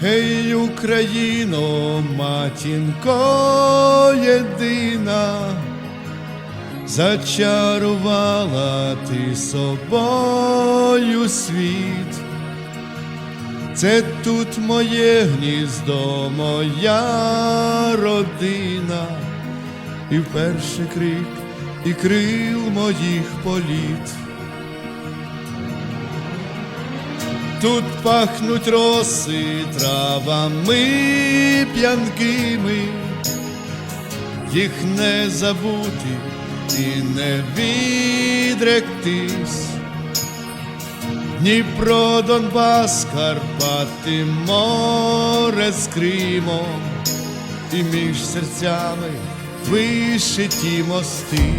Гей, Україно, матінко єдина, зачарувала ти собою світ. Це тут моє гніздо, моя родина, і вперше крик, і крил моїх політ. Тут пахнуть роси травами п'янкими, їх не забути і не відректись. Дніпро, Донбас, Карпати, море з Кримом, і між серцями вишиті мости.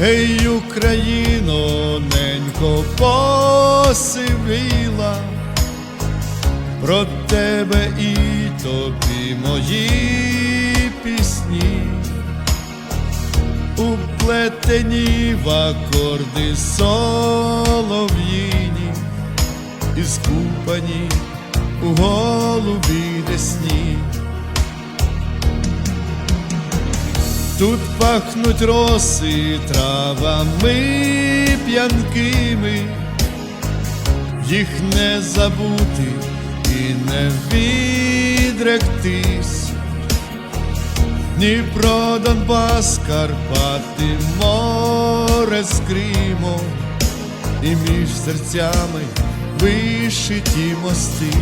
Гей, Україно, ненько посивіла, про тебе і тобі мої пісні, уплетені в акорди солов'їні, і скупані у голубі десні. Тут пахнуть роси травами п'янкими, їх не забути і не відректись. Дніпро, Донбас, Карпати, море з і між серцями вишиті мости.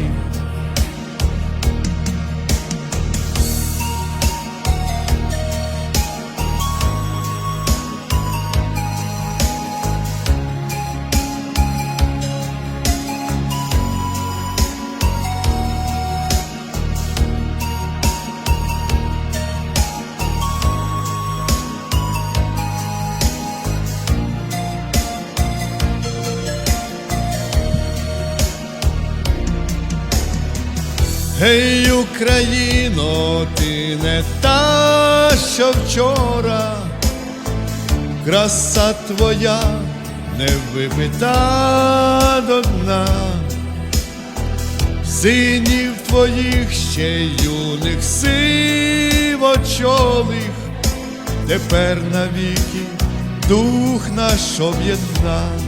Гей, Україно, ти не та, що вчора, краса твоя не випита до дна, синів твоїх ще юних сивочолих, тепер навіки дух наш об'єдна.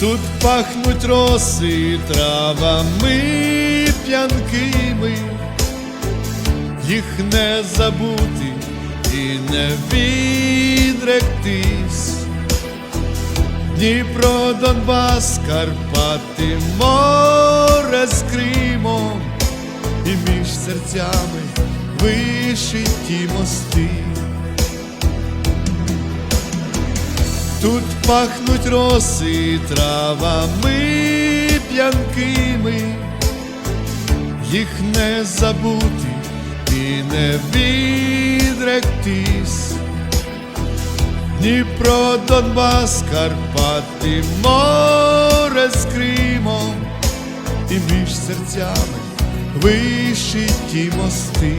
Тут пахнуть роси травами п'янкими, їх не забути і не відректись. Дніпро, Донбас, Карпати, море з Кримом, і між серцями вишиті мости. Тут пахнуть роси травами п'янкими, їх не забути і не відректись. Дніпро, Донбас, Карпати, море з Кримом, і між серцями вишиті мости.